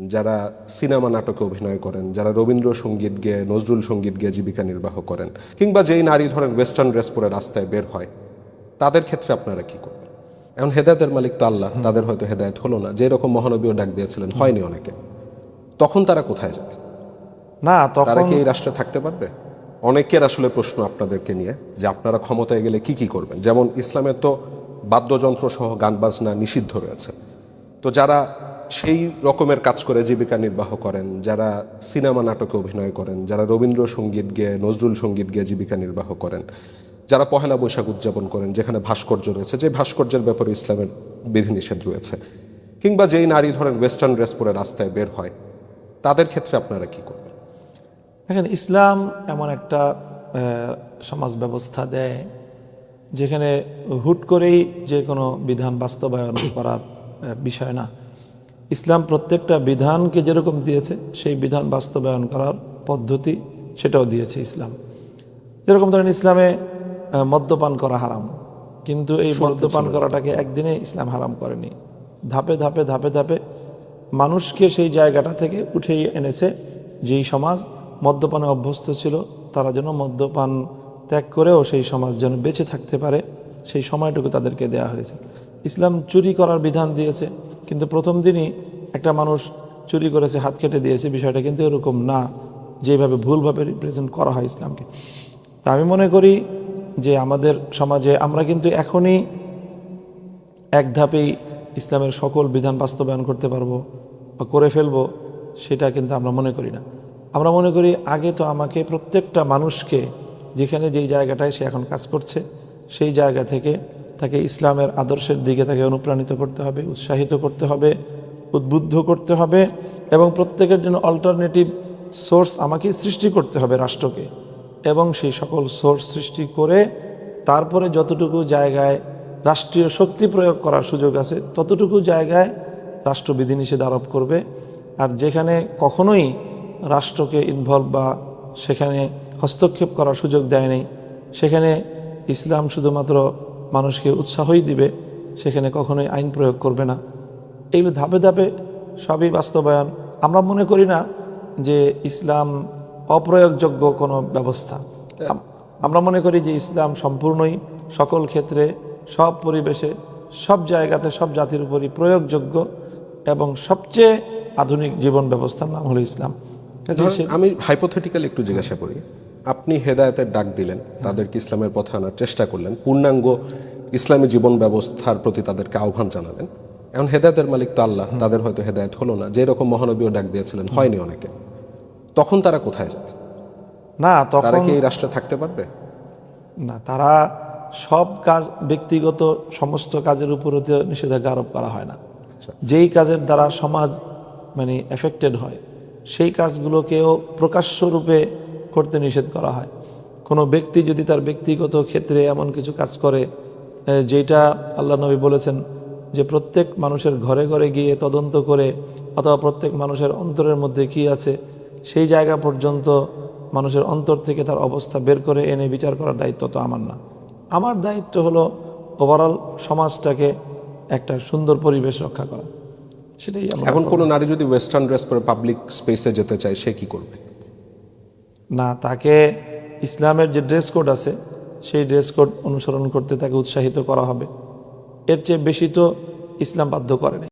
যারা সিনেমা নাটকে অভিনয় করেন যারা রবীন্দ্রসঙ্গীত গেয়ে নজরুল সংগীত গেয়ে জীবিকা নির্বাহ করেন কিংবা যেই নারী ধরেন ওয়েস্টার্ন ড্রেস পরে রাস্তায় বের হয় তাদের ক্ষেত্রে আপনারা কি করবেন? এখন হেদায়তের মালিক তো আল্লাহ তাদের হয়তো হেদায়ত হলো না। যে রকম মহানবীও ডাক দিয়েছিলেন হয়নি অনেকে। তখন তারা কোথায় যাবে? না তারা কি এই রাষ্ট্রে থাকতে পারবে? অনেকের আসলে প্রশ্ন আপনাদেরকে নিয়ে যে আপনারা ক্ষমতায় গেলে কি কি করবেন? যেমন ইসলামের তো বাদ্যযন্ত্র সহ গান বাজনা নিষিদ্ধ রয়েছে। তো যারা সেই রকমের কাজ করে জীবিকা নির্বাহ করেন, যারা সিনেমা নাটকে অভিনয় করেন, যারা রবীন্দ্রসঙ্গীত গেয়ে, নজরুল সংগীত গেয়ে জীবিকা নির্বাহ করেন, যারা পহেলা বৈশাখ উদযাপন করেন, যেখানে ভাস্কর্য রয়েছে, যে ভাস্কর্যের ব্যাপারে ইসলামের বিধিনিষেধ রয়েছে, কিংবা যেই নারী ধরেন ওয়েস্টার্ন ড্রেস পরে রাস্তায় বের হয়, তাদের ক্ষেত্রে আপনারা কি করবেন? দেখেন, ইসলাম এমন একটা সমাজ ব্যবস্থা দেয়, যেখানে হুট করেই যে কোনো বিধান বাস্তবায়ন করার বিষয় না। ইসলাম প্রত্যেকটা বিধানকে যেরকম দিয়েছে সেই বিধান বাস্তবায়ন করার পদ্ধতি সেটাও দিয়েছে ইসলাম। যেরকম ধরেন ইসলামে মদ্যপান করা হারাম কিন্তু এই মদ্যপান করাটাকে একদিনে ইসলাম হারাম করেনি। ধাপে ধাপে ধাপে ধাপে মানুষকে সেই জায়গাটা থেকে উঠিয়ে এনেছে যেই সমাজ মদ্যপানে অভ্যস্ত ছিল তারা যেন মদ্যপান ত্যাগ করেও সেই সমাজ যেন বেঁচে থাকতে পারে সেই সময়টুকু তাদেরকে দেয়া হয়েছে। ইসলাম চুরি করার বিধান দিয়েছে কিন্তু প্রথম দিনই একটা মানুষ চুরি করেছে, হাত কেটে দিয়েছে, বিষয়টা কিন্তু এরকম না যেভাবে ভুলভাবে রিপ্রেজেন্ট করা হয় ইসলামকে। তা আমি মনে করি যে আমাদের সমাজে আমরা কিন্তু এখনই এক ধাপেই ইসলামের সকল বিধান বাস্তবায়ন করতে পারব বা করে ফেলব, সেটা কিন্তু আমরা মনে করি না। আমরা মনে করি আগে তো আমাকে প্রত্যেকটা মানুষকে যেখানে যেই জায়গাটায় সে এখন কাজ করছে, সেই জায়গা থেকে তাকে ইসলামের আদর্শের দিকে তাকে অনুপ্রাণিত করতে হবে, উৎসাহিত করতে হবে, উদ্বুদ্ধ করতে হবে এবং প্রত্যেকের জন্য অল্টারনেটিভ সোর্স আমাকে সৃষ্টি করতে হবে রাষ্ট্রকে। এবং সেই সকল সোর্স সৃষ্টি করে তারপরে যতটুকু জায়গায় রাষ্ট্রীয় শক্তি প্রয়োগ করার সুযোগ আছে, ততটুকু জায়গায় রাষ্ট্র বিধিনিষেধ আরোপ করবে। আর যেখানে কখনোই রাষ্ট্রকে ইনভলভ বা সেখানে হস্তক্ষেপ করার সুযোগ দেয়নি সেখানে ইসলাম শুধুমাত্র মানুষকে উৎসাহই দিবে সেখানে কখনোই আইন প্রয়োগ করবে না। এগুলো ধাপে ধাপে সবই বাস্তবায়ন। আমরা মনে করি না যে ইসলাম অপ্রয়োগযোগ্য কোনো ব্যবস্থা। আমরা মনে করি যে ইসলাম সম্পূর্ণই সকল ক্ষেত্রে সব পরিবেশে সব জায়গাতে সব জাতির উপরই প্রয়োগযোগ্য এবং সবচেয়ে আধুনিক জীবন ব্যবস্থার নাম হলো ইসলাম। আমি হাইপোথেটিক্যাল একটু জিজ্ঞাসা করি। আপনি হেদায়তের ডাক দিলেন তাদেরকে ইসলামের পথে আনার চেষ্টা করলেন পূর্ণাঙ্গ ইসলামী জীবন ব্যবস্থার প্রতি তাদেরকে আহ্বান জানালেন। এখন হেদায়তের মালিক তো আল্লাহ তাদের হয়তো হেদায়ত হলো না। যে রকম মহানবীও ডাক দিয়েছিলেন হয়নি অনেকে। তখন তারা কোথায় যাবে? না তারা কি এই রাষ্ট্রে থাকতে পারবে? না তারা সব কাজ ব্যক্তিগত সমস্ত কাজের উপরে নিষেধাজ্ঞা আরোপ করা হয় না। আচ্ছা। যেই কাজের দ্বারা সমাজ মানে এফেক্টেড হয় সেই কাজগুলোকেও প্রকাশ্য রূপে করতে নিষেধ করা হয়। কোনো ব্যক্তি যদি তার ব্যক্তিগত ক্ষেত্রে এমন কিছু কাজ করে যেটা আল্লাহ নবী বলেছেন যে প্রত্যেক মানুষের ঘরে ঘরে গিয়ে তদন্ত করে অথবা প্রত্যেক মানুষের অন্তরের মধ্যে কি আছে সেই জায়গা পর্যন্ত মানুষের অন্তর থেকে তার অবস্থা বের করে এনে বিচার করার দায়িত্ব তো আমার না। আমার দায়িত্ব হলো ওভারঅল সমাজটাকে একটা সুন্দর পরিবেশ রক্ষা করা। সেটাই এখন কোনো নারী যদি ওয়েস্টার্ন ড্রেস পরে পাবলিক স্পেসে যেতে চায় সে কি করবে? না, তাকে ইসলামের যে ড্রেস কোড আছে, সেই ড্রেস কোড অনুসরণ করতে তাকে উৎসাহিত করা হবে। এর চেয়ে বেশি তো ইসলাম বাধ্য করে নাই।